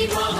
Anti-Mama.